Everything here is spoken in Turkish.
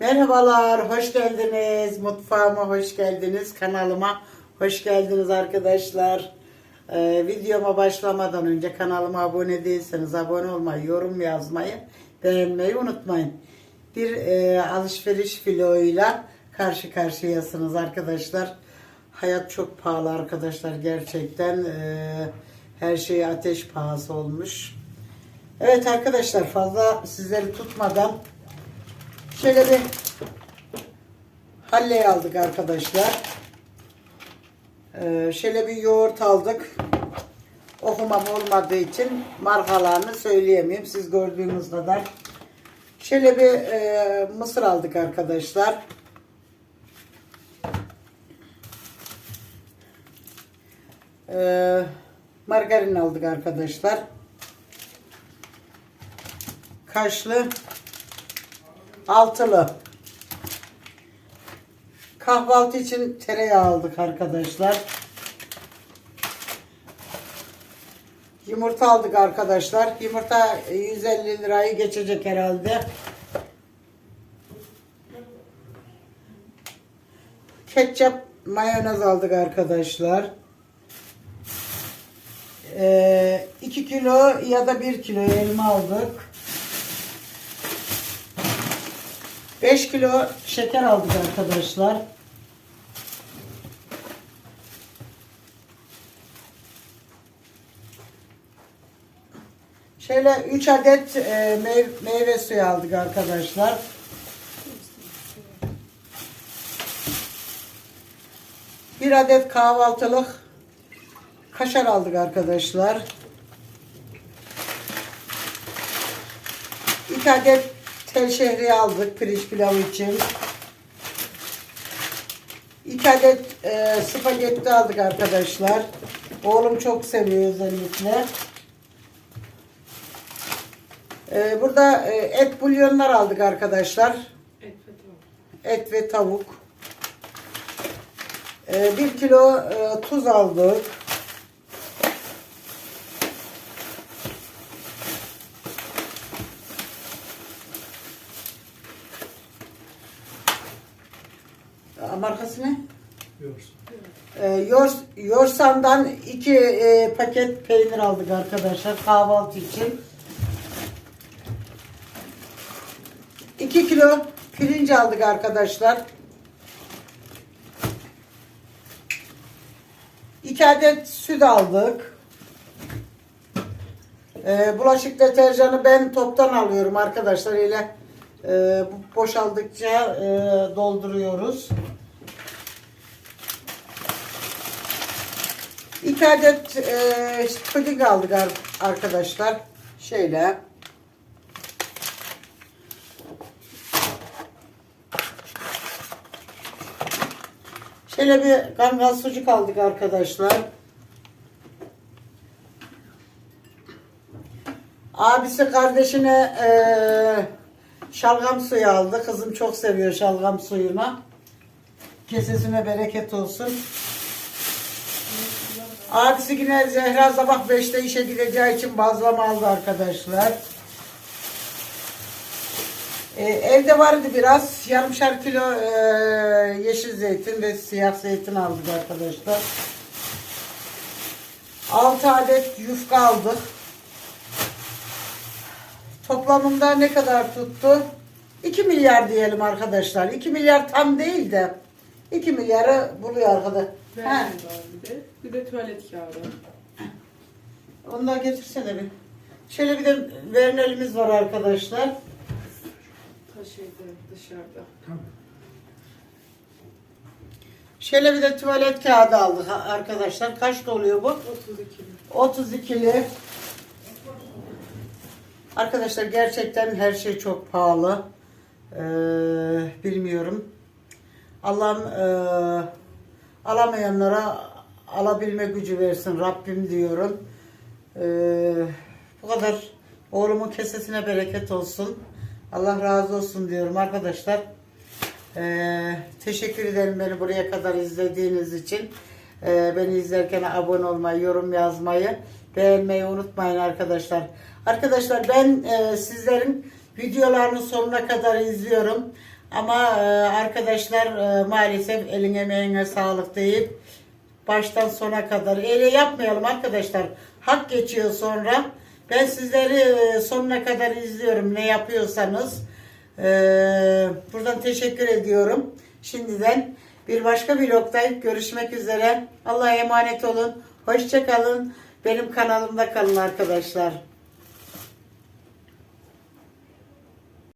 Merhabalar, hoş geldiniz. Mutfağıma hoş geldiniz. Kanalıma hoş geldiniz arkadaşlar. Ee, videoma başlamadan önce kanalıma abone değilseniz abone olmayı, yorum yazmayı, beğenmeyi unutmayın. Bir e, alışveriş vloguyla karşı karşıyasınız arkadaşlar. Hayat çok pahalı arkadaşlar gerçekten. Ee, her şey ateş pahası olmuş. Evet arkadaşlar fazla sizleri tutmadan Şöyle bir halle aldık arkadaşlar. Ee, şöyle bir yoğurt aldık. Okumam olmadığı için markalarını söyleyemiyorum. Siz gördüğünüz kadar. Şöyle bir e, mısır aldık arkadaşlar. Ee, margarin aldık arkadaşlar. Kaşlı altılı. Kahvaltı için tereyağı aldık arkadaşlar. Yumurta aldık arkadaşlar. Yumurta 150 lirayı geçecek herhalde. Ketçap, mayonez aldık arkadaşlar. 2 kilo ya da 1 kilo elma aldık. 5 kilo şeker aldık arkadaşlar. Şöyle 3 adet e, meyve, meyve suyu aldık arkadaşlar. Bir adet kahvaltılık kaşar aldık arkadaşlar. 2 adet tel şehriye aldık pirinç pilavı için. 2 adet e, spagetti aldık arkadaşlar. Oğlum çok seviyor özellikle. E, burada e, et bulyonlar aldık arkadaşlar. Et ve tavuk. Et ve tavuk. E, 1 kilo e, tuz aldık. Markası ne? Yoğursun. Ee, Yors, Yorsan'dan iki e, paket peynir aldık arkadaşlar kahvaltı için. 2 kilo pirinç aldık arkadaşlar. 2 adet süt aldık. Ee, bulaşık deterjanı ben toptan alıyorum arkadaşlar. Öyle e, boşaldıkça e, dolduruyoruz. 2 adet e, puding aldık ar- arkadaşlar. Şöyle. Şöyle bir kangal sucuk aldık arkadaşlar. Abisi kardeşine e, şalgam suyu aldı. Kızım çok seviyor şalgam suyunu. Kesesine bereket olsun. Abisi yine Zehra sabah 5'te işe gideceği için bazlama aldı arkadaşlar. Ee, evde vardı biraz. Yarımşar kilo e, yeşil zeytin ve siyah zeytin aldık arkadaşlar. 6 adet yufka aldık. Toplamında ne kadar tuttu? 2 milyar diyelim arkadaşlar. 2 milyar tam değil de 2 milyarı buluyor arkadaşlar. Verdim bir de. Bir de tuvalet kağıdı. Onu da getirsene bir. Şöyle bir de vernelimiz var arkadaşlar. Ta şeyde dışarıda. Şöyle bir de tuvalet kağıdı aldık ha- arkadaşlar. Kaç oluyor bu? 32 lira. 32'li. Arkadaşlar gerçekten her şey çok pahalı. Ee, bilmiyorum. Allah'ım ee, alamayanlara alabilme gücü versin Rabbim diyorum. Ee, bu kadar oğlumun kesesine bereket olsun. Allah razı olsun diyorum arkadaşlar. Ee, teşekkür ederim beni buraya kadar izlediğiniz için. Ee, beni izlerken abone olmayı, yorum yazmayı, beğenmeyi unutmayın arkadaşlar. Arkadaşlar ben e, sizlerin videolarını sonuna kadar izliyorum. Ama e, arkadaşlar e, maalesef elin emeğine sağlık deyip baştan sona kadar öyle yapmayalım arkadaşlar. Hak geçiyor sonra. Ben sizleri e, sonuna kadar izliyorum ne yapıyorsanız. Buradan teşekkür ediyorum. Şimdiden bir başka vlogda görüşmek üzere. Allah'a emanet olun. Hoşça kalın. Benim kanalımda kalın arkadaşlar.